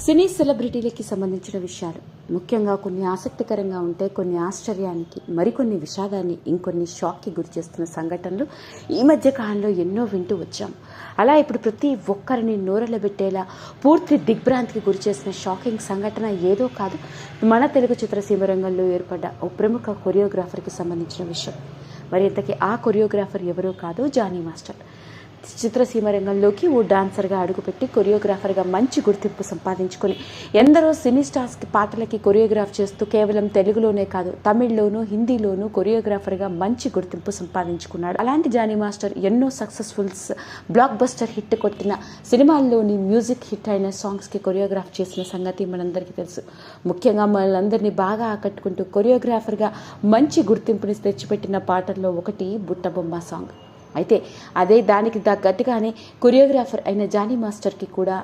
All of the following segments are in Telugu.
సినీ సెలబ్రిటీలకి సంబంధించిన విషయాలు. ముఖ్యంగా కొన్ని ఆసక్తికరంగా ఉంటే కొన్ని ఆశ్చర్యానికి మరికొన్ని విషాదాన్ని ఇంకొన్ని షాక్కి గురి చేస్తున్న సంఘటనలు ఈ మధ్య కాలంలో ఎన్నో వింటూ వచ్చాం. అలా ఇప్పుడు ప్రతి ఒక్కరిని నోరలబెట్టేలా పూర్తి దిగ్భ్రాంతికి గురి చేసిన షాకింగ్ సంఘటన ఏదో కాదు. మన తెలుగు చిత్రసీమ రంగంలో ఏర్పడ్డ ఓ ప్రముఖ కొరియోగ్రాఫర్కి సంబంధించిన విషయం. మరి ఇంతకీ ఆ కొరియోగ్రాఫర్ ఎవరో కాదు జానీ మాస్టర్. చిత్రసీమ రంగంలోకి ఓ డాన్సర్గా అడుగుపెట్టి కొరియోగ్రాఫర్గా మంచి గుర్తింపు సంపాదించుకొని ఎందరో సినీ స్టార్స్కి పాటలకి కొరియోగ్రాఫ్ చేస్తూ కేవలం తెలుగులోనే కాదు తమిళ్ళోనూ హిందీలోనూ కొరియోగ్రాఫర్గా మంచి గుర్తింపు సంపాదించుకున్నాడు. అలాంటి జానీ మాస్టర్ ఎన్నో సక్సెస్ఫుల్స్ బ్లాక్ బస్టర్ హిట్ కొట్టిన సినిమాల్లోని మ్యూజిక్ హిట్ అయిన సాంగ్స్కి కొరియోగ్రాఫ్ చేసిన సంగతి మనందరికీ తెలుసు. ముఖ్యంగా మనందరినీ బాగా ఆకట్టుకుంటూ కొరియోగ్రాఫర్గా మంచి గుర్తింపుని తెచ్చిపెట్టిన పాటల్లో ఒకటి బుట్టబొమ్మ సాంగ్ అయితే అదే దానికి తగ్గట్టుగానే కొరియోగ్రాఫర్ అయిన జానీ మాస్టర్కి కూడా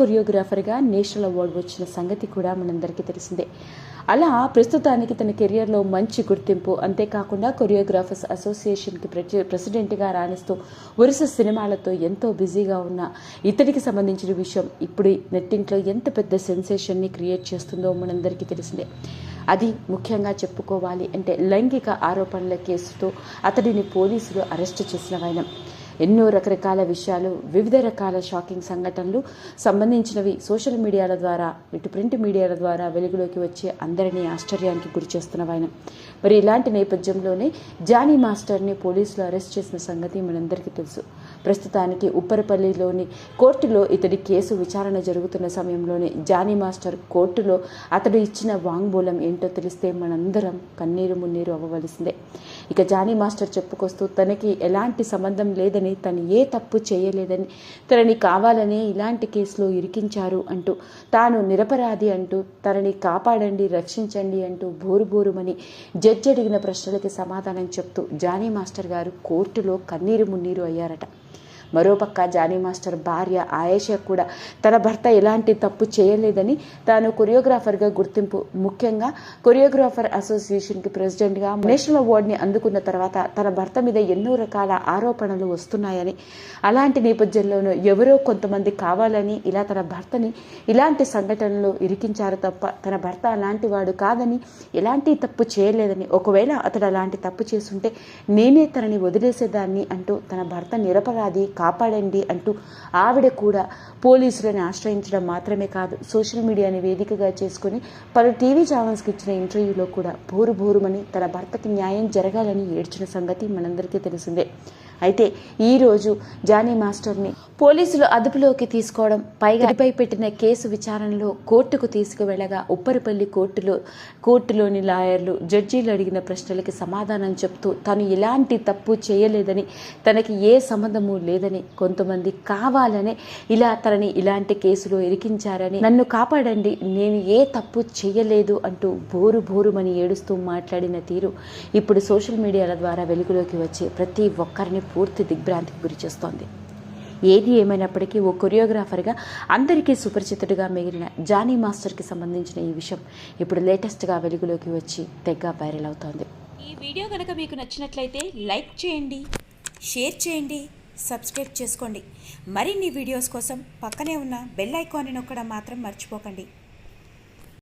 కొరియోగ్రాఫర్గా నేషనల్ అవార్డు వచ్చిన సంగతి కూడా మనందరికీ తెలిసిందే. అలా ప్రస్తుతానికి తన కెరియర్లో మంచి గుర్తింపు అంతేకాకుండా కొరియోగ్రాఫర్స్ అసోసియేషన్కి ప్రెసి ప్రెసిడెంట్గా రాణిస్తూ వరుస సినిమాలతో ఎంతో బిజీగా ఉన్న ఇతడికి సంబంధించిన విషయం ఇప్పుడు నెట్టింట్లో ఎంత పెద్ద సెన్సేషన్ని క్రియేట్ చేస్తుందో మనందరికీ తెలిసిందే. అది ముఖ్యంగా చెప్పుకోవాలి అంటే లైంగిక ఆరోపణల కేసుతో అతడిని పోలీసులు అరెస్టు చేసిన వైనం. ఎన్నో రకరకాల విషయాలు వివిధ రకాల షాకింగ్ సంఘటనలు సంబంధించినవి సోషల్ మీడియాల ద్వారా ఇటు ప్రింట్ మీడియాల ద్వారా వెలుగులోకి వచ్చి అందరినీ ఆశ్చర్యానికి గురి చేస్తున్నవాయన మరి ఇలాంటి నేపథ్యంలోనే జానీ మాస్టర్ని పోలీసులు అరెస్ట్ చేసిన సంగతి మనందరికీ తెలుసు. ప్రస్తుతానికి ఉప్పరపల్లిలోని కోర్టులో ఇతడి కేసు విచారణ జరుగుతున్న సమయంలోనే జానీ మాస్టర్ కోర్టులో అతడు ఇచ్చిన వాంగ్మూలం ఏంటో తెలిస్తే మనందరం కన్నీరు మున్నీరు అవ్వవలసిందే. ఇక జానీ మాస్టర్ చెప్పుకొస్తూ తనకి ఎలాంటి సంబంధం లేదని తను ఏ తప్పు చేయలేదని తనని కావాలనే ఇలాంటి కేసులో ఇరికించారు అంటూ తాను నిరపరాధి అంటూ తనని కాపాడండి రక్షించండి అంటూ బోరు బోరుమని జడ్జి అడిగిన ప్రశ్నలకి సమాధానం చెప్తూ జానీ మాస్టర్ గారు కోర్టులో కన్నీరు మున్నీరు అయ్యారట. మరోపక్క జానీ మాస్టర్ భార్య ఆయేషా కూడా తన భర్త ఎలాంటి తప్పు చేయలేదని తాను కొరియోగ్రాఫర్గా గుర్తింపు. ముఖ్యంగా కొరియోగ్రాఫర్ అసోసియేషన్కి ప్రెసిడెంట్గా నేషనల్ అవార్డుని అందుకున్న తర్వాత తన భర్త మీద ఎన్నో రకాల ఆరోపణలు వస్తున్నాయని అలాంటి నేపథ్యంలోనూ ఎవరో కొంతమంది కావాలని ఇలా తన భర్తని ఇలాంటి సంఘటనలు ఇరికించారు తప్ప తన భర్త అలాంటి వాడు కాదని ఎలాంటి తప్పు చేయలేదని ఒకవేళ అతడు అలాంటి తప్పు చేసుంటే నేనే తనని వదిలేసేదాన్ని అంటూ తన భర్త నిరపరాధి కాపాడండి అంటూ ఆవిడ కూడా పోలీసులను ఆశ్రయించడం మాత్రమే కాదు సోషల్ మీడియాని వేదికగా చేసుకుని పలు టీవీ ఛానల్స్కి ఇచ్చిన ఇంటర్వ్యూలో కూడా బోరు బోరుమని తన భర్తకి న్యాయం జరగాలని ఏడ్చిన సంగతి మనందరికీ తెలిసిందే. అయితే ఈరోజు జానీ మాస్టర్ని పోలీసులు అదుపులోకి తీసుకోవడం పైగా అడిపై పెట్టిన కేసు విచారణలో కోర్టుకు తీసుకువెళ్ళగా ఉప్పరిపల్లి కోర్టులో కోర్టులోని లాయర్లు జడ్జీలు అడిగిన ప్రశ్నలకి సమాధానం చెప్తూ తను ఎలాంటి తప్పు చేయలేదని తనకి ఏ సంబంధము లేదని కొంతమంది కావాలనే ఇలా తనని ఇలాంటి కేసులో ఇరికించారని నన్ను కాపాడండి నేను ఏ తప్పు చేయలేదు అంటూ బోరు బోరుమని ఏడుస్తూ మాట్లాడిన తీరు ఇప్పుడు సోషల్ మీడియాల ద్వారా వెలుగులోకి వచ్చి ప్రతి ఒక్కరిని పూర్తి దిగ్భ్రాంతికి గురి చేస్తోంది. ఏది ఏమైనప్పటికీ ఓ కొరియోగ్రాఫర్గా అందరికీ సుపరిచితుడిగా మిగిలిన జానీ మాస్టర్కి సంబంధించిన ఈ విషయం ఇప్పుడు లేటెస్ట్గా వెలుగులోకి వచ్చి తెగ వైరల్ అవుతోంది. ఈ వీడియో కనుక మీకు నచ్చినట్లయితే లైక్ చేయండి షేర్ చేయండి సబ్స్క్రైబ్ చేసుకోండి. మరిన్ని వీడియోస్ కోసం పక్కనే ఉన్న బెల్ ఐకాన్ని నొక్కడం మాత్రం మర్చిపోకండి.